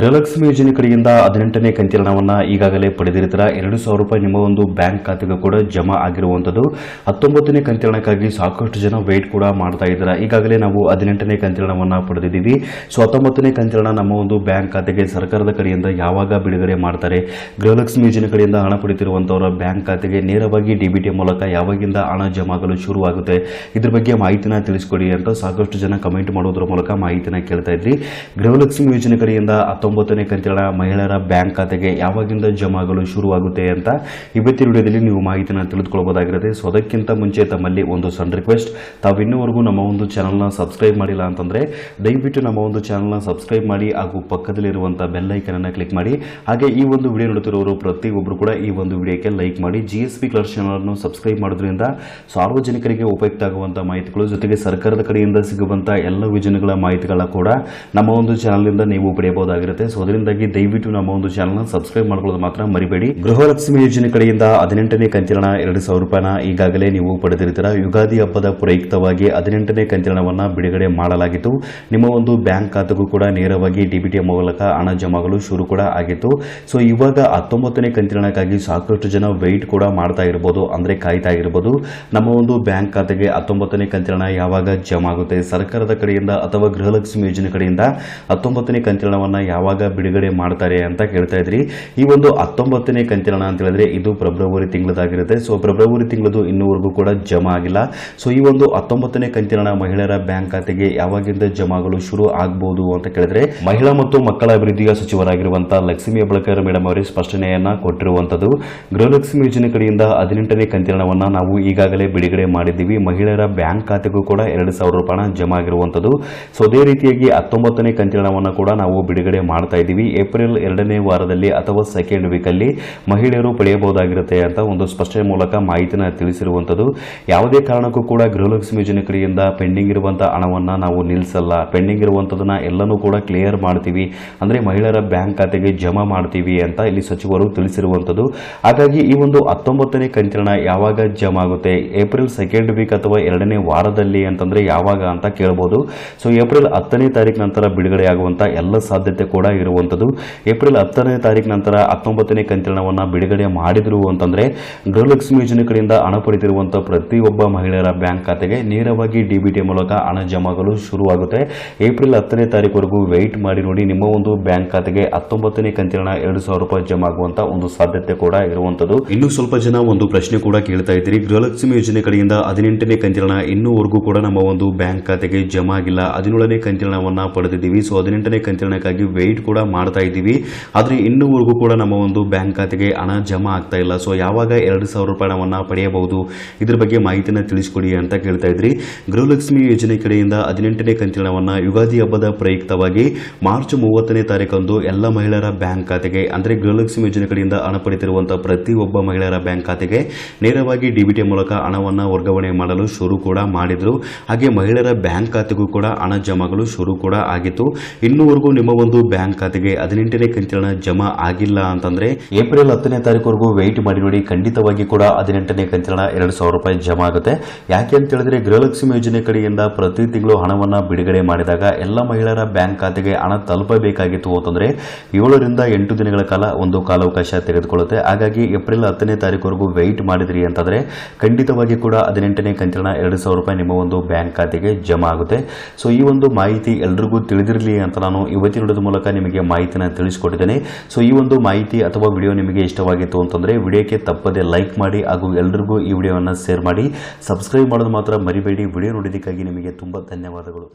ಗೃಹಲಕ್ಷ್ಮಿ ಯೋಜನೆ ಕಡೆಯಿಂದ ಹದಿನೆಂಟನೇ ಕಂತಿನ ಹಣವನ್ನು ಈಗಾಗಲೇ ಪಡೆದಿರ್ತೀರ ಎರಡು ಸಾವಿರ ರೂಪಾಯಿ ನಿಮ್ಮ ಒಂದು ಬ್ಯಾಂಕ್ ಖಾತೆಗೆ ಕೂಡ ಜಮಾ ಆಗಿರುವಂಥದ್ದು. ಹತ್ತೊಂಬತ್ತನೇ ಕಂತಿನ ಹಣಕ್ಕಾಗಿ ಸಾಕಷ್ಟು ಜನ ವೇಟ್ ಕೂಡ ಮಾಡ್ತಾ ಈಗಾಗಲೇ ನಾವು ಹದಿನೆಂಟನೇ ಕಂತಿನ ಹಣವನ್ನು ಪಡೆದಿದ್ದೀವಿ. ಸೊ ಹತ್ತೊಂಬತ್ತನೇ ಕಂತಿನ ನಮ್ಮ ಒಂದು ಬ್ಯಾಂಕ್ ಖಾತೆಗೆ ಸರ್ಕಾರದ ಕಡೆಯಿಂದ ಯಾವಾಗ ಬಿಡುಗಡೆ ಮಾಡ್ತಾರೆ? ಗೃಹಲಕ್ಷ್ಮಿ ಯೋಜನೆ ಕಡೆಯಿಂದ ಹಣ ಪಡೆಯುತ್ತಿರುವಂಥವರ ಬ್ಯಾಂಕ್ ಖಾತೆಗೆ ನೇರವಾಗಿ ಡಿಬಿಟಿ ಮೂಲಕ ಯಾವಾಗಿಂದ ಹಣ ಜಮಾಗಲು ಶುರುವಾಗುತ್ತೆ? ಇದ್ರ ಬಗ್ಗೆ ಮಾಹಿತಿನ ತಿಳಿಸ್ಕೊಡಿ ಅಂತ ಸಾಕಷ್ಟು ಜನ ಕಮೆಂಟ್ ಮಾಡೋದ್ರ ಮೂಲಕ ಮಾಹಿತಿನ ಕೇಳ್ತಾ ಇದ್ರಿ. ಗೃಹಲಕ್ಷ್ಮಿ ಯೋಜನೆ ಕಡೆಯಿಂದ ಹತ್ತೊಂಬತ್ತನೇ ಕಂತಿನ ಮಹಿಳೆಯರ ಬ್ಯಾಂಕ್ ಖಾತೆಗೆ ಯಾವಾಗಿಂದ ಜಮಾಗಲು ಶುರುವಾಗುತ್ತೆ ಅಂತ ಇವತ್ತಿನ ವಿಡಿಯೋದಲ್ಲಿ ನೀವು ಮಾಹಿತಿನ ತಿಳಿದುಕೊಳ್ಳಬಹುದಾಗಿರುತ್ತೆ ಸೊ ಅದಕ್ಕಿಂತ ಮುಂಚೆ ತಮ್ಮಲ್ಲಿ ಒಂದು ಸಣ್ಣ ರಿಕ್ವೆಸ್ಟ್ ತಾವು ಇನ್ನೂವರೆಗೂ ನಮ್ಮ ಒಂದು ಚಾನಲ್ನ ಸಬ್ಸ್ಕ್ರೈಬ್ ಮಾಡಿಲ್ಲ ಅಂತಂದರೆ, ದಯವಿಟ್ಟು ನಮ್ಮ ಒಂದು ಚಾನಲ್ನ ಸಬ್ಸ್ಕ್ರೈಬ್ ಮಾಡಿ ಹಾಗೂ ಪಕ್ಕದಲ್ಲಿರುವಂಥ ಬೆಲ್ ಅನ್ನು ಕ್ಲಿಕ್ ಮಾಡಿ. ಹಾಗೆ ಈ ಒಂದು ವಿಡಿಯೋ ನೋಡುತ್ತಿರೋರು ಪ್ರತಿಯೊಬ್ಬರು ಕೂಡ ಈ ಒಂದು ವಿಡಿಯೋಕ್ಕೆ ಲೈಕ್ ಮಾಡಿ. ಜಿ ಎಸ್ ಪಿ ಕ್ಲರ್ ಚಾನಲನ್ನು ಸಬ್ಸ್ಕ್ರೈಬ್ ಮಾಡೋದ್ರಿಂದ ಸಾರ್ವಜನಿಕರಿಗೆ ಉಪಯುಕ್ತ ಆಗುವಂಥ ಮಾಹಿತಿಗಳು ಜೊತೆಗೆ ಸರ್ಕಾರದ ಕಡೆಯಿಂದ ಸಿಗುವಂಥ ಎಲ್ಲ ಯೋಜನೆಗಳ ಮಾಹಿತಿಗಳ ಕೂಡ ನಮ್ಮ ಒಂದು ಚಾನಲ್ನಿಂದ ನೀವು ಪಡೆಯಬಹುದಾಗಿರುತ್ತೆ. ಸೊ ಅದರಿಂದಾಗಿ ದಯವಿಟ್ಟು ನಮ್ಮ ಒಂದು ಚಾನಲ್ನ ಸಬ್ಸ್ಕ್ರೈಬ್ ಮಾಡ್ಕೊಳ್ಳೋದು ಮಾತ್ರ ಮರಿಬೇಡಿ. ಗೃಹಲಕ್ಷ್ಮಿ ಯೋಜನೆ ಕಡೆಯಿಂದ ಹದಿನೆಂಟನೇ ಕಂತಿನ ಎರಡು ಸಾವಿರ ರೂಪಾಯಿನ ಈಗಾಗಲೇ ನೀವು ಪಡೆದಿರ್ತೀರ ಯುಗಾದಿ ಹಬ್ಬದ ಪ್ರಯುಕ್ತವಾಗಿ ಹದಿನೆಂಟನೇ ಕಂತಿನವನ್ನು ಬಿಡುಗಡೆ ಮಾಡಲಾಗಿತ್ತು. ನಿಮ್ಮ ಒಂದು ಬ್ಯಾಂಕ್ ಖಾತೆಗೂ ಕೂಡ ನೇರವಾಗಿ ಡಿಬಿಟಿ ಮೂಲಕ ಹಣ ಜಮಾಗಲು ಶುರು ಕೂಡ ಆಗಿತ್ತು. ಸೊ ಇವಾಗ ಹತ್ತೊಂಬತ್ತನೇ ಕಂತಿನಕ್ಕಾಗಿ ಸಾಕಷ್ಟು ಜನ ವೆಯ್ಟ್ ಕೂಡ ಮಾಡ್ತಾ ಇರ್ಬೋದು, ಅಂದ್ರೆ ಕಾಯ್ತಾ ಇರ್ಬೋದು. ನಮ್ಮ ಒಂದು ಬ್ಯಾಂಕ್ ಖಾತೆಗೆ ಹತ್ತೊಂಬತ್ತನೇ ಕಂತಿನ ಯಾವಾಗ ಜಮಾ ಆಗುತ್ತೆ ಸರ್ಕಾರದ ಕಡೆಯಿಂದ ಅಥವಾ ಗೃಹಲಕ್ಷ್ಮಿ ಯೋಜನೆ ಕಡೆಯಿಂದ ಹತ್ತೊಂಬತ್ತನೇ ಕಂತಿನವನ್ನು ಯಾವಾಗ ಬಿಡುಗಡೆ ಮಾಡ್ತಾರೆ ಅಂತ ಕೇಳ್ತಾ ಇದ್ರಿ. ಈ ಒಂದು ಹತ್ತೊಂಬತ್ತನೇ ಕಂತಿನ ಅಂತ ಹೇಳಿದ್ರೆ ಇದು ಫೆಬ್ರವರಿ ತಿಂಗಳದಾಗಿರುತ್ತೆ. ಸೊ ಫೆಬ್ರವರಿ ತಿಂಗಳದು ಇನ್ನೂವರೆಗೂ ಕೂಡ ಜಮಾ ಆಗಿಲ್ಲ. ಸೊ ಈ ಒಂದು ಹತ್ತೊಂಬತ್ತನೇ ಕಂತಿನ ಮಹಿಳೆಯರ ಬ್ಯಾಂಕ್ ಖಾತೆಗೆ ಯಾವಾಗಿಂದ ಜಮಾ ಆಗಲು ಶುರು ಆಗಬಹುದು ಅಂತ ಕೇಳಿದ್ರೆ, ಮಹಿಳಾ ಮತ್ತು ಮಕ್ಕಳ ಅಭಿವೃದ್ಧಿಯ ಸಚಿವರಾಗಿರುವಂತಹ ಲಕ್ಷ್ಮಿ ಹೆಬ್ಬಳಕರ್ ಮೇಡಮ್ ಅವರೇ ಸ್ಪಷ್ಟನೆಯನ್ನ ಕೊಟ್ಟಿರುವಂತದ್ದು. ಗೃಹಲಕ್ಷ್ಮಿ ಯೋಜನೆ ಕಡೆಯಿಂದ ಹದಿನೆಂಟನೇ ಕಂತಿನವನ್ನ ನಾವು ಈಗಾಗಲೇ ಬಿಡುಗಡೆ ಮಾಡಿದ್ದೀವಿ. ಮಹಿಳೆಯರ ಬ್ಯಾಂಕ್ ಖಾತೆಗೂ ಕೂಡ ಎರಡು ಸಾವಿರ ರೂಪಾಯಿ ಜಮಾ ಆಗಿರುವಂತದ್ದು. ಸೊ ಅದೇ ರೀತಿಯಾಗಿ ಹತ್ತೊಂಬತ್ತನೇ ಕಂತಿನವನ್ನ ಕೂಡ ನಾವು ಬಿಡುಗಡೆ ಮಾಡ್ತಾ ಇದ್ದೀವಿ. ಏಪ್ರಿಲ್ ಎರಡನೇ ವಾರದಲ್ಲಿ ಅಥವಾ ಸೆಕೆಂಡ್ ವೀಕ್ ಅಲ್ಲಿ ಮಹಿಳೆಯರು ಪಡೆಯಬಹುದಾಗಿರುತ್ತೆ ಅಂತ ಒಂದು ಸ್ಪಷ್ಟ ಮೂಲಕ ಮಾಹಿತಿನ ತಿಳಿಸಿರುವಂಥದ್ದು ಯಾವುದೇ ಕಾರಣಕ್ಕೂ ಕೂಡ ಗೃಹಲಕ್ಷ್ಮಿ ಯೋಜನೆ ಕಡೆಯಿಂದ ಪೆಂಡಿಂಗ್ ಇರುವಂಥ ಹಣವನ್ನು ನಾವು ನಿಲ್ಲಿಸಲ್ಲ ಪೆಂಡಿಂಗ್ ಇರುವಂತದನ್ನ ಎಲ್ಲನೂ ಕೂಡ ಕ್ಲಿಯರ್ ಮಾಡ್ತೀವಿ. ಅಂದ್ರೆ ಮಹಿಳೆಯರ ಬ್ಯಾಂಕ್ ಖಾತೆಗೆ ಜಮಾ ಮಾಡ್ತೀವಿ ಅಂತ ಇಲ್ಲಿ ಸಚಿವರು ತಿಳಿಸಿರುವಂಥದ್ದು ಹಾಗಾಗಿ ಈ ಒಂದು ಹತ್ತೊಂಬತ್ತನೇ ಕಂತಿನ ಯಾವಾಗ ಜಮಾ ಆಗುತ್ತೆ? ಏಪ್ರಿಲ್ ಸೆಕೆಂಡ್ ವೀಕ್ ಅಥವಾ ಎರಡನೇ ವಾರದಲ್ಲಿ ಅಂತಂದ್ರೆ ಯಾವಾಗ ಅಂತ ಕೇಳಬಹುದು. ಸೊ ಏಪ್ರಿಲ್ ಹತ್ತನೇ ತಾರೀಕು ನಂತರ ಬಿಡುಗಡೆ ಆಗುವಂಥ ಎಲ್ಲ ಸಾಧ್ಯತೆ ಕೂಡ ಇರುವಂತದ್ದು. ಏಪ್ರಿಲ್ ಹತ್ತನೇ ತಾರೀಕು ನಂತರ ಹತ್ತೊಂಬತ್ತನೇ ಕಂತಿರಣವನ್ನು ಬಿಡುಗಡೆ ಮಾಡಿದ್ರು ಅಂತಂದ್ರೆ ಗೃಹಲಕ್ಷ್ಮಿ ಯೋಜನೆ ಕಡೆಯಿಂದ ಹಣ ಪಡೆದಿರುವಂತಹ ಪ್ರತಿಯೊಬ್ಬ ಮಹಿಳೆಯರ ಬ್ಯಾಂಕ್ ಖಾತೆಗೆ ನೇರವಾಗಿ ಡಿಬಿಟಿ ಮೂಲಕ ಹಣ ಜಮಾಗಲು ಶುರುವಾಗುತ್ತೆ. ಏಪ್ರಿಲ್ ಹತ್ತನೇ ತಾರೀಕುವರೆಗೂ ವೆಯ್ಟ್ ಮಾಡಿ ನೋಡಿ ನಿಮ್ಮ ಒಂದು ಬ್ಯಾಂಕ್ ಖಾತೆಗೆ ಹತ್ತೊಂಬತ್ತನೇ ಕಂತಿನ ಎರಡು ರೂಪಾಯಿ ಜಮಾ ಆಗುವಂತ ಒಂದು ಸಾಧ್ಯತೆ ಕೂಡ ಇರುವಂತದ್ದು. ಇನ್ನು ಸ್ವಲ್ಪ ಜನ ಒಂದು ಪ್ರಶ್ನೆ ಕೂಡ ಕೇಳ್ತಾ ಇದ್ದೀರಿ. ಗೃಹಲಕ್ಷ್ಮಿ ಯೋಜನೆ ಕಡೆಯಿಂದ ಹದಿನೆಂಟನೇ ಕಂತಿನ ಇನ್ನೂವರೆಗೂ ಕೂಡ ನಮ್ಮ ಒಂದು ಬ್ಯಾಂಕ್ ಖಾತೆಗೆ ಜಮಾ ಆಗಿಲ್ಲ ಹದಿನೇಳನೇ ಕಂತಿನವನ್ನ ಪಡೆದಿದ್ದೀವಿ. ಸೊ ಹದಿನೆಂಟನೇ ಕಂತಿನಕ್ಕಾಗಿ ವೆಯ್ಟ್ ಕೂಡ ಮಾಡ್ತಾ ಇದ್ದೀವಿ. ಆದ್ರೆ ಇನ್ನೂವರೆಗೂ ಕೂಡ ನಮ್ಮ ಒಂದು ಬ್ಯಾಂಕ್ ಖಾತೆಗೆ ಹಣ ಜಮಾ ಆಗ್ತಾ ಇಲ್ಲ. ಸೊ ಯಾವಾಗ ಎರಡು ಸಾವಿರ ರೂಪಾಯಿ ಹಣವನ್ನು ಪಡೆಯಬಹುದು? ಇದ್ರ ಬಗ್ಗೆ ಮಾಹಿತಿನ ತಿಳಿಸ್ಕೊಡಿ ಅಂತ ಕೇಳ್ತಾ ಇದ್ರಿ. ಗೃಹಲಕ್ಷ್ಮಿ ಯೋಜನೆ ಕಡೆಯಿಂದ ಹದಿನೆಂಟನೇ ಕಂತಿನವನ್ನ ಯುಗಾದಿ ಹಬ್ಬದ ಪ್ರಯುಕ್ತವಾಗಿ ಮಾರ್ಚ್ ಮೂವತ್ತನೇ ತಾರೀಕಂದು ಎಲ್ಲ ಮಹಿಳೆಯರ ಬ್ಯಾಂಕ್ ಖಾತೆಗೆ, ಅಂದ್ರೆ ಗೃಹಲಕ್ಷ್ಮಿ ಯೋಜನೆ ಕಡೆಯಿಂದ ಹಣ ಪಡೆದಿರುವಂತಹ ಪ್ರತಿಯೊಬ್ಬ ಮಹಿಳೆಯರ ಬ್ಯಾಂಕ್ ಖಾತೆಗೆ ನೇರವಾಗಿ ಡಿಬಿಟಿ ಮೂಲಕ ಹಣವನ್ನ ವರ್ಗಾವಣೆ ಮಾಡಲು ಶುರು ಕೂಡ ಮಾಡಿದ್ರು. ಹಾಗೆ ಮಹಿಳೆಯರ ಬ್ಯಾಂಕ್ ಖಾತೆಗೂ ಕೂಡ ಹಣ ಜಮಾಗಲು ಶುರು ಕೂಡ ಆಗಿತ್ತು. ಇನ್ನೂವರೆಗೂ ನಿಮ್ಮ ಒಂದು ಬ್ಯಾಂಕ್ ಖಾತೆಗೆ ಹದಿನೆಂಟನೇ ಕಂತಿನ ಜಮಾ ಆಗಿಲ್ಲ ಅಂತಂದ್ರೆ ಏಪ್ರಿಲ್ ಹತ್ತನೇ ತಾರೀಕುವರೆಗೂ ವೆಯ್ಟ್ ಮಾಡಿ ನೋಡಿ ಖಂಡಿತವಾಗಿ ಕೂಡ ಹದಿನೆಂಟನೇ ಕಂತಿನ ಎರಡು ಸಾವಿರ ರೂಪಾಯಿ ಜಮಾ ಆಗುತ್ತೆ. ಯಾಕೆ ಅಂತ ಹೇಳಿದ್ರೆ ಗೃಹಲಕ್ಷ್ಮಿ ಯೋಜನೆ ಕಡೆಯಿಂದ ಪ್ರತಿ ತಿಂಗಳು ಹಣವನ್ನ ಬಿಡುಗಡೆ ಮಾಡಿದಾಗ ಎಲ್ಲ ಮಹಿಳೆಯರ ಬ್ಯಾಂಕ್ ಖಾತೆಗೆ ಹಣ ತಲುಪಬೇಕಾಗಿತ್ತು ಅಂತಂದ್ರೆ ಏಳರಿಂದ ಎಂಟು ದಿನಗಳ ಕಾಲ ಒಂದು ಕಾಲಾವಕಾಶ ತೆಗೆದುಕೊಳ್ಳುತ್ತೆ. ಹಾಗಾಗಿ ಏಪ್ರಿಲ್ ಹತ್ತನೇ ತಾರೀಕುವರೆಗೂ ವೆಯ್ಟ್ ಮಾಡಿದ್ರಿ ಅಂತಂದ್ರೆ ಖಂಡಿತವಾಗಿ ಕೂಡ ಹದಿನೆಂಟನೇ ಕಂತಿನ ಎರಡು ಸಾವಿರ ರೂಪಾಯಿ ನಿಮ್ಮ ಒಂದು ಬ್ಯಾಂಕ್ ಖಾತೆಗೆ ಜಮಾ ಆಗುತ್ತೆ. ಸೊ ಈ ಒಂದು ಮಾಹಿತಿ ಎಲ್ರಿಗೂ ತಿಳಿದಿರಲಿ ಅಂತ ನಾನು ಇವತ್ತಿನ ವಿಡಿಯೋದ ಮೂಲಕ ನಿಮಗೆ ಮಾಹಿತಿನ ತಿಳಿಸಿಕೊಟ್ಟಿದ್ದೇನೆ. ಸೊ ಈ ಒಂದು ಮಾಹಿತಿ ಅಥವಾ ವಿಡಿಯೋ ನಿಮಗೆ ಇಷ್ಟವಾಗಿತ್ತು ಅಂತಂದ್ರೆ ವಿಡಿಯೋಕ್ಕೆ ತಪ್ಪದೆ ಲೈಕ್ ಮಾಡಿ ಹಾಗೂ ಎಲ್ರಿಗೂ ಈ ವಿಡಿಯೋವನ್ನು ಶೇರ್ ಮಾಡಿ. ಸಬ್ಸ್ಕ್ರೈಬ್ ಮಾಡೋದು ಮಾತ್ರ ಮರಿಬೇಡಿ. ವಿಡಿಯೋ ನೋಡಿದ್ದಕ್ಕಾಗಿ ನಿಮಗೆ ತುಂಬ ಧನ್ಯವಾದಗಳು.